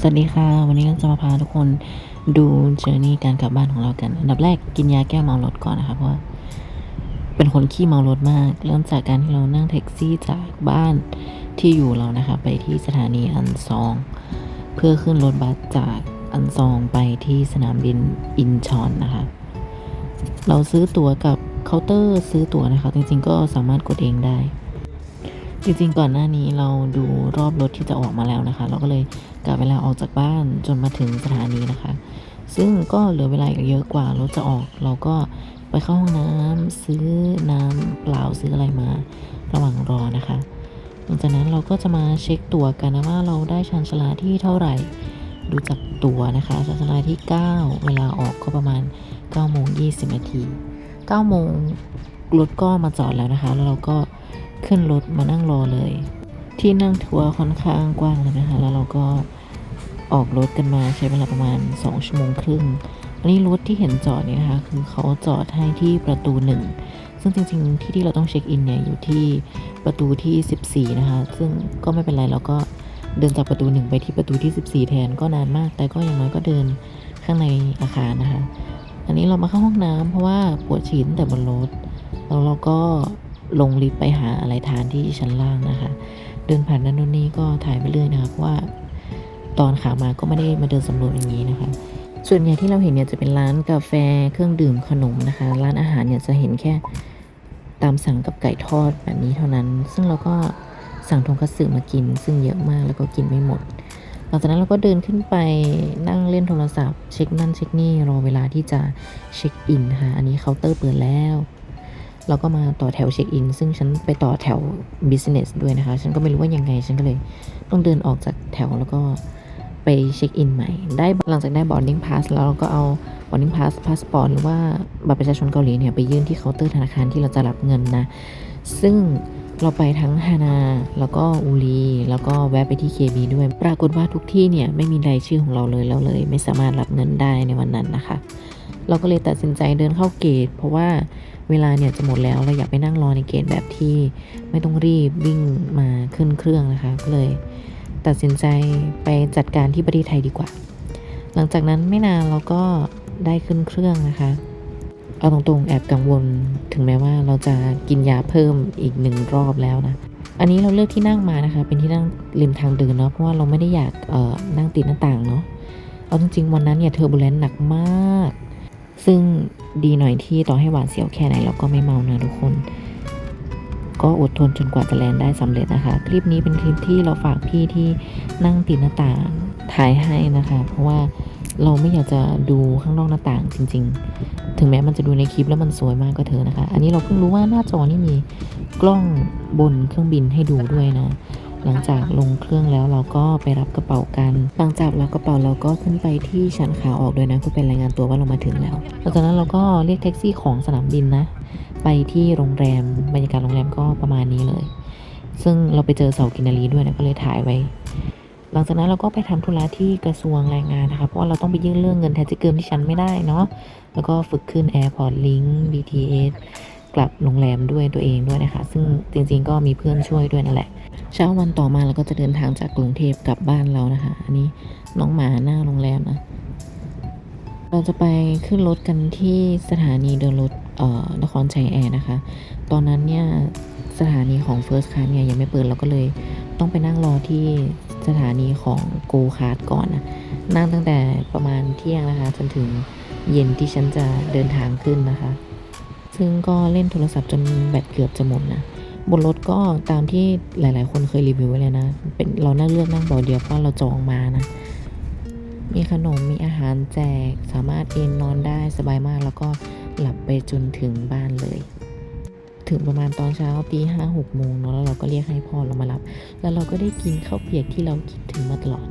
สวัสดีค่ะ วันนี้เราจะมาพาทุกคนดูเจอร์นี่การกลับบ้านของเรากันอันดับแรกกินยาแก้เมารถก่อนนะคะเพราะว่าเป็นคนขี้เมารถมาก เริ่มจากการที่เรานั่งแท็กซี่จากบ้านที่อยู่เรานะคะ ไปที่สถานีอันซอง เพื่อขึ้นรถบัสจากอันซองไปที่สนามบินอินชอนนะคะ เราซื้อตั๋วกับเคาน์เตอร์ซื้อตั๋วนะคะ จริงๆก็สามารถกดเองได้ จริงๆก่อนหน้านี้เราดูรอบรถที่จะออกมาแล้วนะคะ เราก็เลย กะเวลาออกจากบ้านจนมาถึงสถานีนะคะ ซึ่งก็เหลือเวลาอีกเยอะกว่ารถจะออก เราก็ไปเข้าห้องน้ำซื้อน้ำเปล่าซื้ออะไรมา ระหว่างรอนะคะ หลังจากนั้นเราก็จะมาเช็คตั๋วกันนะว่าเราได้ชันชาลาที่เท่าไหร่ ดูจากตั๋วนะคะชันชาลาที่ 9 เวลาออกก็ประมาณ9โมง20นาที9โมงรถก็มาจอดแล้วนะคะ แล้วเราก็ขึ้นรถมานั่งรอเลย ที่นั่งทัวร์ค่อนข้างกว้างเลยนะคะ แล้วเราก็ออกรถกันมาใช้เวลาประมาณ 2 ชั่วโมงครึ่ง อันนี้รถที่เห็นจอดนี่นะคะ คือเขาจอดให้ที่ประตูหนึ่งซึ่งจริงๆที่ที่เราต้องเช็คอินเนี่ยอยู่ที่ประตูที่ 14 นะคะ ซึ่งก็ไม่เป็นไรเราก็เดินจากประตูหนึ่งไปที่ประตูที่ 14 แทนก็นานมาก แต่ก็อย่างน้อยก็เดินข้างในอาคารนะคะ อันนี้เรามาเข้าห้องน้ำเพราะว่าปวดฉี่ตั้งแต่บนรถแล้วเราก็ ลงลิฟต์ไปหาอะไรทานที่ชั้นล่างนะคะ เดินผ่านนั่นนู่นนี่ก็ถ่ายไปเรื่อยนะคะเพราะว่าตอนขามาก็ไม่ได้มาเดินสำรวจอย่างนี้นะคะ ส่วนใหญ่ที่เราเห็นเนี่ยจะเป็นร้านกาแฟเครื่องดื่มขนมนะคะ ร้านอาหารเนี่ยจะเห็นแค่ตามสั่งกับไก่ทอดแบบนี้เท่านั้น ซึ่งเราก็สั่งทงคัตสึมากิน ซึ่งเยอะมากแล้วก็กินไม่หมด หลังจากนั้นเราก็เดินขึ้นไปนั่งเล่นโทรศัพท์ เช็คนั่นเช็คนี่รอเวลาที่จะเช็คอินค่ะ อันนี้เคาน์เตอร์เปิดแล้ว เราก็มาต่อแถวเช็คอิน ซึ่งฉันไปต่อแถว business ด้วยนะคะ ฉันก็ไม่รู้ว่ายังไง ฉันก็เลยต้องเดินออกจากแถวแล้วก็ไปเช็คอินใหม่ ได้หลังจากได้ boarding pass แล้วเราก็เอา boarding pass passport หรือว่าบัตรประชาชนเกาหลีเนี่ยไปยื่นที่เคาน์เตอร์ธนาคารที่เราจะรับเงินนะ ซึ่งเราไปทั้งฮานา แล้วก็อูรีแล้วก็แวะไปที่ KB ด้วย ปรากฏว่าทุกที่เนี่ยไม่มีรายชื่อของเราเลยแล้วเลย ไม่สามารถรับเงินได้ในวันนั้นนะคะ เราก็เลยตัดสินใจเดินเข้าเกต เพราะว่าเวลาเนี่ยจะหมดแล้วเราอยากไปนั่งรอในเกตแบบที่ไม่ต้องรีบวิ่งมาขึ้นเครื่องนะคะก็เลย ตัดสินใจไปจัดการที่ประเทศไทยดีกว่า หลังจากนั้นไม่นานเราก็ได้ขึ้นเครื่องนะคะเอาตรงๆแอบกังวลถึงแม้ว่าเราจะกินยาเพิ่มอีกหนึ่งรอบแล้วนะ อันนี้เราเลือกที่นั่งมานะคะ เป็นที่นั่งริมทางเดินเนาะเพราะว่าเราไม่ได้อยากเอ่อนั่งติดหน้าต่างเนาะเอาจริงๆวันนั้นเนี่ยเทอร์บูเลนต์หนักมาก ซึ่งดีหน่อยที่ต่อให้หวาดเสียวแค่ไหนเราก็ไม่เมานะทุกคน ก็อดทนจนกว่าจะแลนได้สำเร็จนะคะ คลิปนี้เป็นคลิปที่เราฝากพี่ที่นั่งติดหน้าต่างถ่ายให้นะคะ เพราะว่าเราไม่อยากจะดูข้างนอกหน้าต่างจริง ๆ ถึงแม้มันจะดูในคลิปแล้วมันสวยมากก็เถอะนะคะ อันนี้เราเพิ่งรู้ว่าหน้าจอนี่มีกล้องบนเครื่องบินให้ดูด้วยนะ หลังจากลงเครื่องแล้วเราก็ไปรับกระเป๋ากัน หลังจากรับกระเป๋าเราก็ขึ้นไปที่ชั้นขาออกด้วยนะเพื่อเป็นรายงานตัวว่าเรามาถึงแล้วหลังจากนั้นเราก็เรียกแท็กซี่ของสนามบินนะ ไปที่โรงแรมบรรยากาศโรงแรมก็ประมาณนี้เลย ซึ่งเราไปเจอเสากินารีด้วยนะก็เลยถ่ายไว้ หลังจากนั้นเราก็ไปทำธุระที่กระทรวงแรงงานนะคะเพราะว่าเราต้องไปยื่นเรื่องเงินแทนที่เกินที่ฉันไม่ได้เนาะแล้วก็ฝึกขึ้น Airport Link BTS กลับโรงแรมด้วยตัวเองด้วยนะคะ ซึ่งจริงๆก็มีเพื่อนช่วยด้วยนั่นแหละ เช้าวันต่อมาเราก็จะเดินทางจากกรุงเทพกลับบ้านเรานะคะ อันนี้น้องหมาหน้าโรงแรมนะ เราจะไปขึ้นรถกันที่สถานีเดินรถเอ่อนครชัยแอร์นะคะ ตอนนั้นเนี่ยสถานีของ First Class เนี่ยยังไม่เปิดเราก็เลยต้องไปนั่งรอที่สถานีของ Go Card ก่อนนะนั่งตั้งแต่ประมาณเที่ยงนะคะจนถึงเย็นที่ฉันจะเดินทางขึ้นนะคะ ซึ่งก็เล่นโทรศัพท์จนแบตเกือบจะหมดนะ บนรถก็ตามที่หลาย ๆ คนเคยรีวิวไว้เลยนะ เป็นเรานั่งเลือกนั่งเบาะเดียวเพราะเราจองมานะ มีขนมมีอาหารแจกสามารถเอนนอนได้สบายมากแล้วก็หลับไปจนถึงบ้านเลย ถึงประมาณตอนเช้าตีห้าหกโมงเนาะแล้วเราก็เรียกให้พ่อเรามารับ แล้วเราก็ได้กินข้าวเปียกที่เราคิดถึงมาตลอด